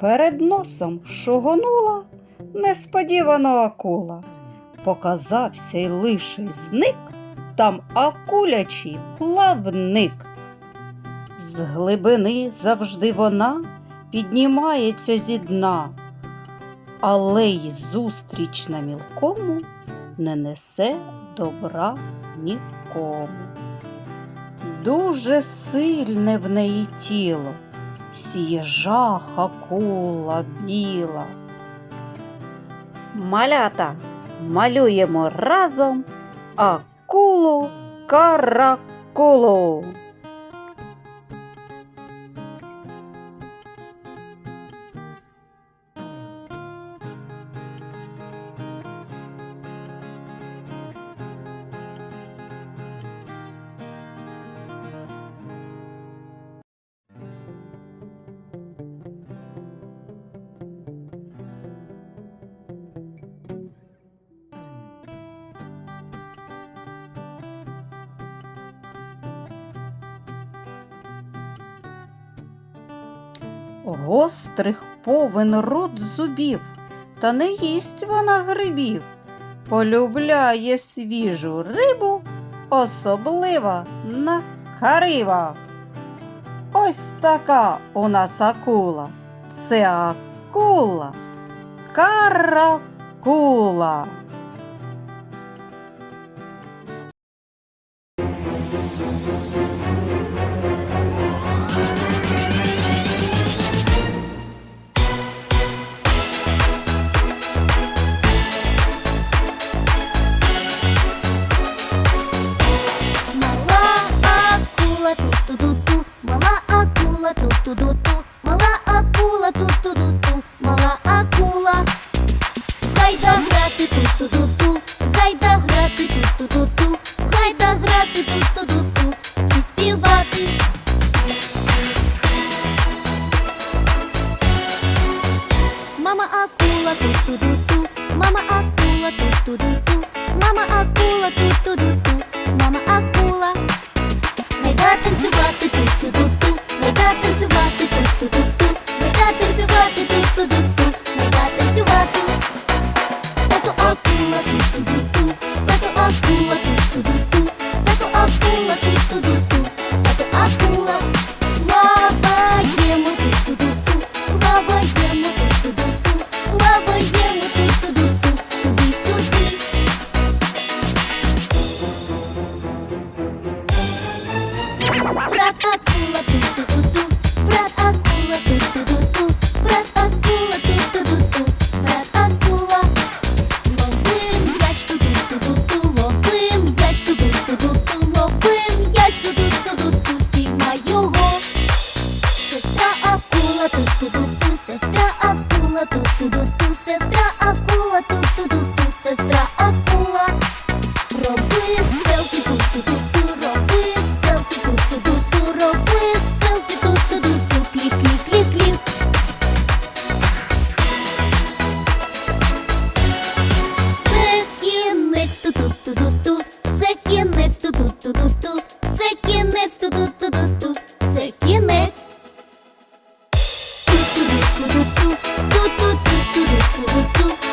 Перед носом шугонула несподівано акула. Показався й лиший зник, там акулячий плавник. З глибини завжди вона піднімається зі дна, але й зустріч на мілкому не несе добра нікому. Дуже сильне в неї тіло, сіє жах акула біла. Малята малюємо разом акулу каракулу. Гострих повен рот зубів, та не їсть вона грибів. Полюбляє свіжу рибу, особливо на карива. Ось така у нас акула. Це акула, каракула. акула, ту ту ду ту мала акула, ту ту ду ту мала акула. Гайда грати, ту ту ду ту гайда грати, ту ту ду ту гайда грати, ту ту ду ту і співати. Мама акула, ту ту ду ту Thank you. do do do